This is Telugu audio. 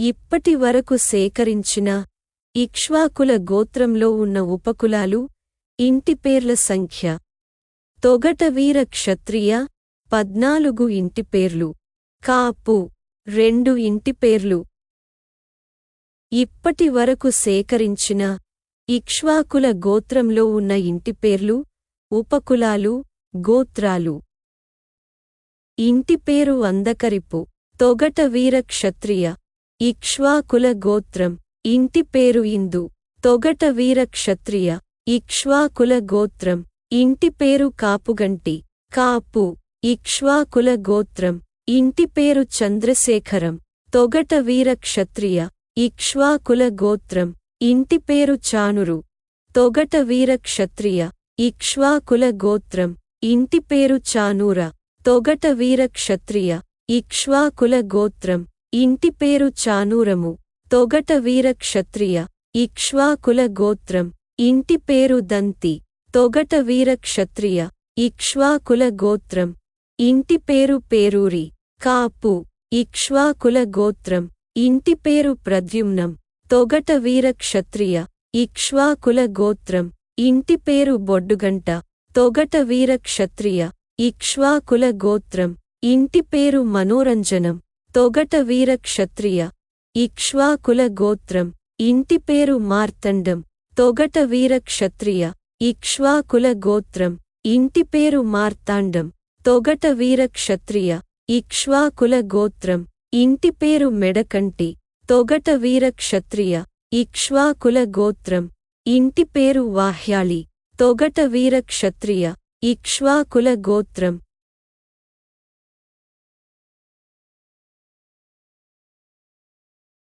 ఇప్పటి వరకు సేకరించిన ఇక్ష్వాకుల గోత్రంలో ఉన్న ఉపకులాలు ఇంటి పేర్ల సంఖ్య. తొగటవీర క్షత్రియ పద్నాలుగు ఇంటి పేర్లు. కాపు రెండు ఇంటి పేర్లు. ఇప్పటి వరకు సేకరించిన ఇక్ష్వాకుల గోత్రంలో ఉన్న ఇంటి పేర్లు ఉపకులాలు గోత్రాలు. ఇంటి పేరు అందకరిపు. తొగటవీర క్షత్రియ ఇక్ష్వాకుల గోత్రం ఇంటి పేరు ఇందు. తొగట వీర క్షత్రియ ఇక్ష్వాకుల గోత్రం ఇంటి పేరు కాపుగంటి. కాపు. ఇక్ష్వాకుల గోత్రం ఇంటి పేరు చంద్రశేఖరం. తొగట వీర క్షత్రియ ఇక్ష్వాకుల గోత్రం ఇంటి పేరు చానురు. తొగట వీర క్షత్రియ ఇక్ష్వాకుల గోత్రం ఇంటి పేరు చానూర. తొగట వీర క్షత్రియ ఇక్ష్వాకుల గోత్రం ఇంటి పేరు చానూరము తొగట వీర క్షత్రియ ఇక్ష్వాకుల గోత్రం ఇంటి పేరు దంతి తొగట వీర క్షత్రియ ఇక్ష్వాకుల గోత్రం ఇంటి పేరు పేరూరి కాపు ఇక్ష్వాకుల గోత్రం ఇంటి పేరు ప్రద్యుమ్నం తొగట వీర క్షత్రియ ఇక్ష్వాకుల గోత్రం ఇంటి పేరు బొడ్డుగంట తొగట వీర క్షత్రియ ఇక్ష్వాకుల గోత్రం ఇంటి పేరు మనోరంజనం. తొగట వీర క్షత్రియ ఇక్ష్వాకుల గోత్రం. ఇంటి పేరు మార్తండం. తొగట వీర క్షత్రియ ఇక్ష్వాకుల గోత్రం. ఇంటి పేరు మార్తాండం. తొగట వీర క్షత్రియ ఇక్ష్వాకుల గోత్రం. ఇంటి పేరు మెడకంటి. తొగట వీర క్షత్రియ ఇక్ష్వాకుల గోత్రం. ఇంటి పేరు వాహ్యాళి. తొగట వీర క్షత్రియ ఇక్ష్వాకుల గోత్రం.